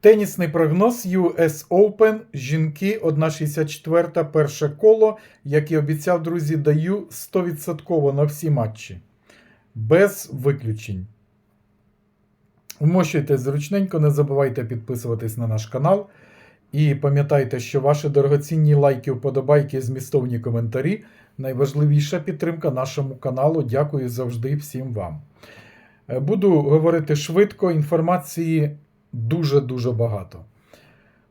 Тенісний прогноз US Open. Жінки 1,64 перше коло. Як і обіцяв, друзі, даю 100% на всі матчі. Без виключень. Вмощуйте зручненько, не забувайте підписуватись на наш канал. І пам'ятайте, що ваші дорогоцінні лайки, вподобайки, змістовні коментарі найважливіша підтримка нашому каналу. Дякую завжди всім вам. Е, Буду говорити швидко, інформації дуже-дуже багато.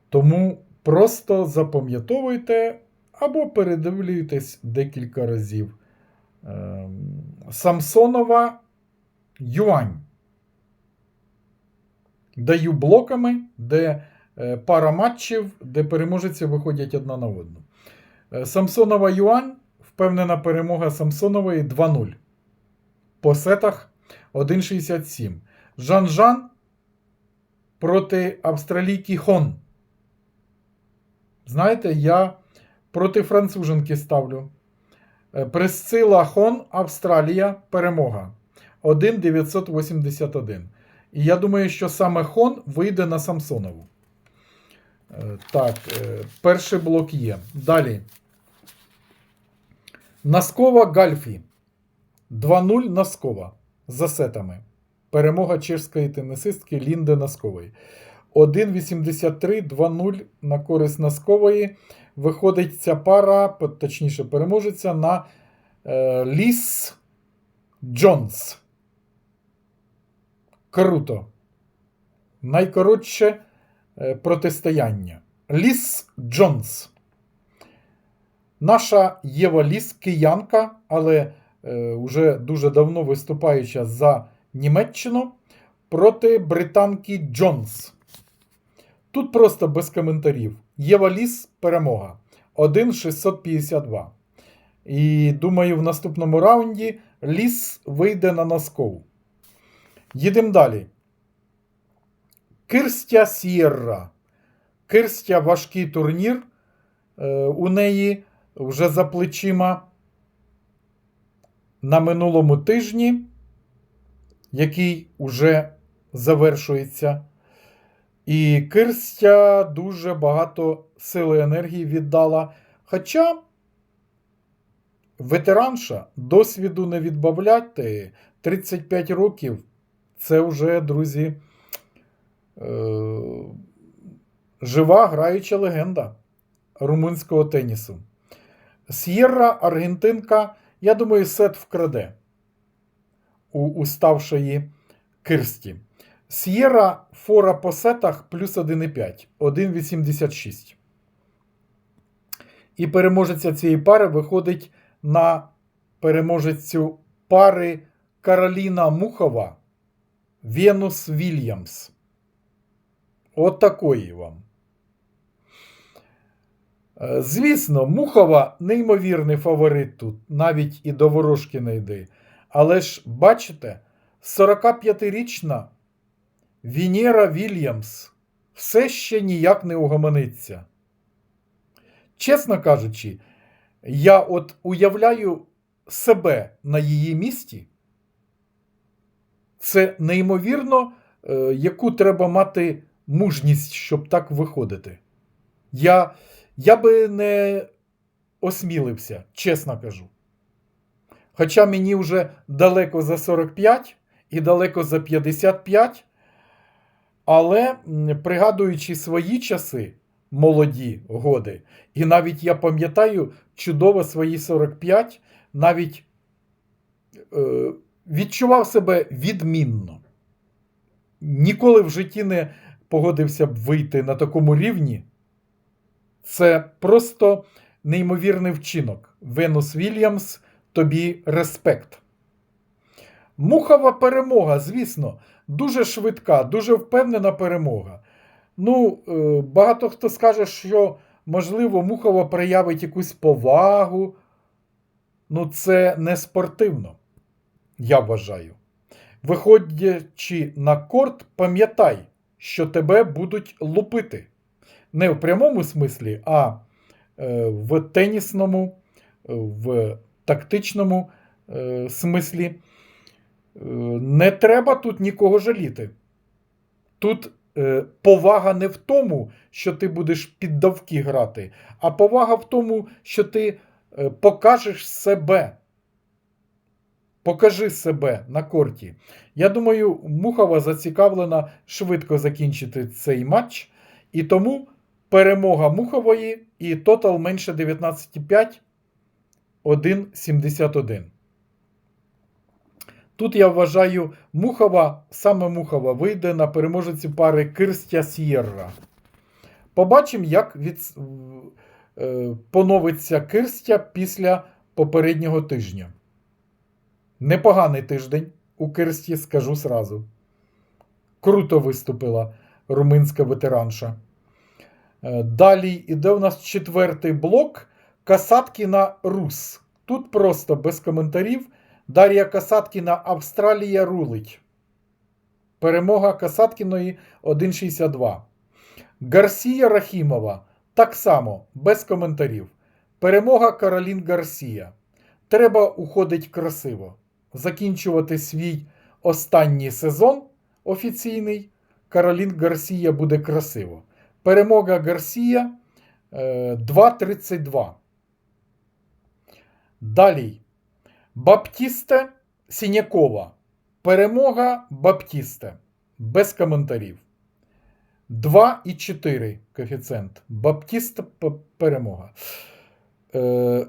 Тому просто запам'ятовуйте або передивлюйтесь декілька разів. Ем, Самсонова Юань. Даю блоками, де е, пара матчів, де переможці виходять одна на одну. Е, Самсонова Юань. Впевнена перемога Самсонової 2-0. По сетах 1,67. Жан-Жан проти австралійки Хон. Знаєте, я проти француженки ставлю. Е, Пресцила Хон, Австралія, перемога. 1,981. І я думаю, що саме Хон вийде на Самсонову. Е, Так, е, перший блок є. Далі. Наскова Гальфі. 2-0 Наскова. За сетами. Перемога чешської тенісистки Лінди Наскової. 1,83, 2-0 на користь Наскової. Виходить ця пара, точніше, переможеться на е, Ліс Джонс. Круто. Найкоротше е, протистояння. Ліс Джонс. Наша Єва Ліс киянка, але е, вже дуже давно виступаюча за Німеччину проти британки Джонс. Тут просто без коментарів. Єва Ліс перемога. 1,652. І думаю, в наступному раунді Ліс вийде на носкову. Їдемо далі. Кирстя Сєрра. Кирстя важкий турнір. Е, у неї вже за плечима на минулому тижні, який уже завершується. І Кирстя дуже багато сили і енергії віддала. Хоча ветеранша досвіду не відбавляти 35 років. Це вже, друзі, е- жива граюча легенда румунського тенісу. С'єрра, Аргентинка, я думаю, сет вкраде у уставшої Кирсті. С'єра фора по сетах плюс 1,5, 1,86. І переможеця цієї пари виходить на переможецю пари Кароліна Мухова Венус Вільямс. От такої вам. Е, Звісно, Мухова неймовірний фаворит тут, навіть і до ворожки не йде. Але ж бачите, 45-річна Вінєра Вільямс все ще ніяк не угомониться. Чесно кажучи, я от уявляю себе на її місці. Це неймовірно, е, яку треба мати мужність, щоб так виходити. Я, я би не осмілився, чесно кажу. Хоча мені вже далеко за 45 і далеко за 55, але пригадуючи свої часи, молоді годи, і навіть я пам'ятаю чудово свої 45, навіть е, відчував себе відмінно. Ніколи в житті не погодився б вийти на такому рівні. Це просто неймовірний вчинок. Венус Вільямс, тобі респект. Мухова перемога, звісно, дуже швидка, дуже впевнена перемога. Ну, е, багато хто скаже, що, можливо, Мухова проявить якусь повагу. Ну, це не спортивно, я вважаю. Виходячи на корт, пам'ятай, що тебе будуть лупити. Не в прямому смислі, а е, в тенісному, в тактичному е, смислі. Е, Не треба тут нікого жаліти. Тут е, повага не в тому, що ти будеш піддавки грати, а повага в тому, що ти е, покажеш себе. Покажи себе на корті. Я думаю, Мухова зацікавлена швидко закінчити цей матч. І тому перемога Мухової і тотал менше 19,5 1,71. Тут я вважаю, Мухова, саме Мухова вийде на переможеці пари Кирстя Сєрра. Побачимо, як від... е, поновиться Кирстя після попереднього тижня. Непоганий тиждень у Кирсті, скажу сразу. Круто виступила румунська ветеранша. Е, Далі іде у нас четвертий блок. Касаткіна Рус. Тут просто без коментарів. Дар'я Касаткіна Австралія рулить. Перемога Касаткіної 1,62. Гарсія Рахімова. Так само, без коментарів. Перемога Каролін Гарсія. Треба уходить красиво. Закінчувати свій останній сезон офіційний. Каролін Гарсія буде красиво. Перемога Гарсія е, 2,32. Далі. Баптісте Сінякова. Перемога Баптісте. Без коментарів. 2,4 коефіцієнт. Баптіста п- перемога. Е,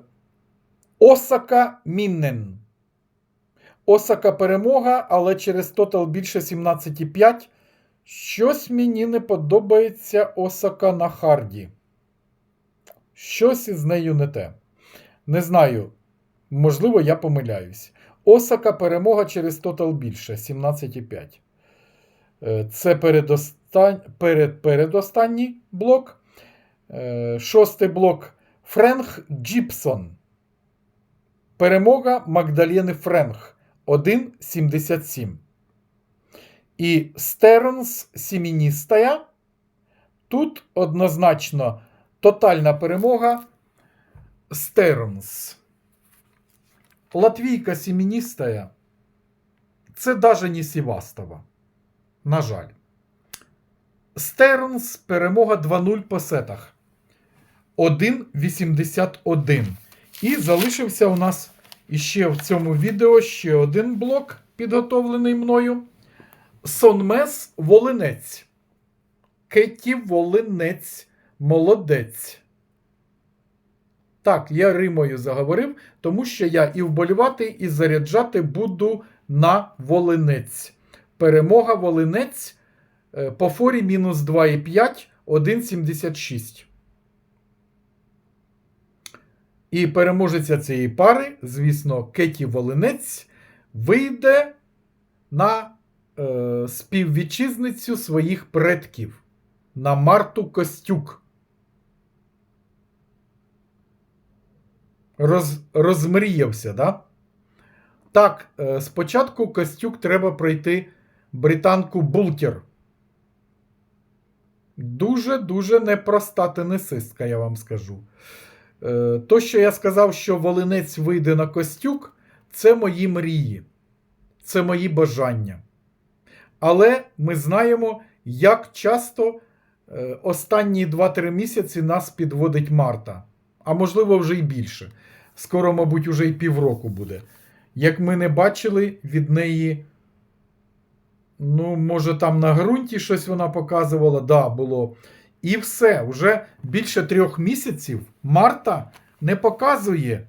Осака Міннен. Осака перемога, але через тотал більше 17,5. Щось мені не подобається Осака на харді. Щось із нею не те. Не знаю. Можливо, я помиляюсь. Осака перемога через тотал більше 17,5. Е, Це передостанній блок. Е, Шостий блок Френк Джіпсон. Перемога Магдалєни Френк 1,77. І Стернс Сіміністая. Тут однозначно тотальна перемога Стернс. Латвійка Сіміністая. Це даже не Сівастова. На жаль. Стернс перемога 2-0 по сетах. 1,81. І залишився у нас іще в цьому відео ще один блок, підготовлений мною. Сонмес Волинець. Кетті Волинець. Молодець. Так, я Римою заговорив, тому що я і вболівати, і заряджати буду на Волинець. Перемога Волинець е, по форі мінус 2,5, 1,76. І переможеця цієї пари, звісно, Кеті Волинець вийде на е, співвітчизницю своїх предків на Марту Костюк. Роз, розмріявся, да? Так, е, спочатку Костюк треба пройти британку Бултер. Дуже-дуже непроста тенісистка, я вам скажу. Е, То, що я сказав, що Волинець вийде на Костюк, це мої мрії, це мої бажання. Але ми знаємо, як часто е, останні 2-3 місяці нас підводить Марта. А можливо, вже й більше. Скоро, мабуть, уже й півроку буде. Як ми не бачили від неї. Ну, може, там на ґрунті щось вона показувала, да, було. І все, вже більше трьох місяців Марта не показує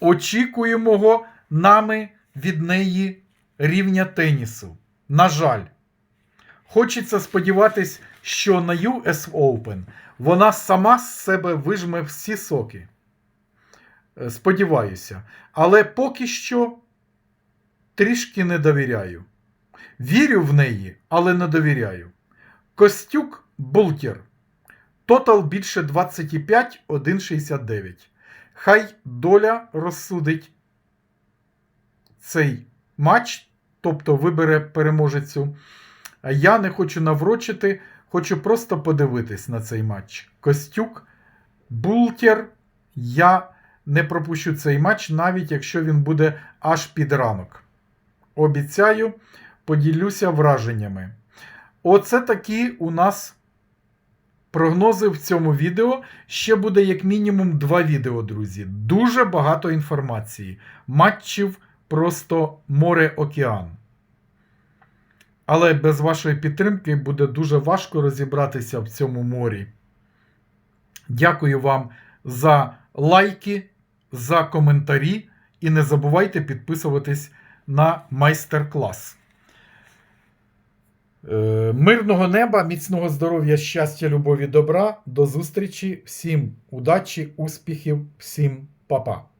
очікуємого нами від неї рівня тенісу. На жаль, хочеться сподіватись, що на US Open вона сама з себе вижме всі соки. Е, Сподіваюся. Але поки що трішки не довіряю. Вірю в неї, але не довіряю. Костюк Бултер. Тотал більше 25, 1,69. Хай доля розсудить цей матч, тобто вибере переможецю. Я не хочу наврочити, хочу просто подивитись на цей матч. Костюк, Бултер. Я не пропущу цей матч, навіть якщо він буде аж під ранок. Обіцяю, поділюся враженнями. Оце такі у нас прогнози в цьому відео. Ще буде як мінімум два відео, друзі. Дуже багато інформації. Матчів просто море-океан. Але без вашої підтримки буде дуже важко розібратися в цьому морі. Дякую вам за лайки, за коментарі і не забувайте підписуватись на майстер-клас. Е, Мирного неба, міцного здоров'я, щастя, любові, добра. До зустрічі. Всім удачі, успіхів, всім па-па.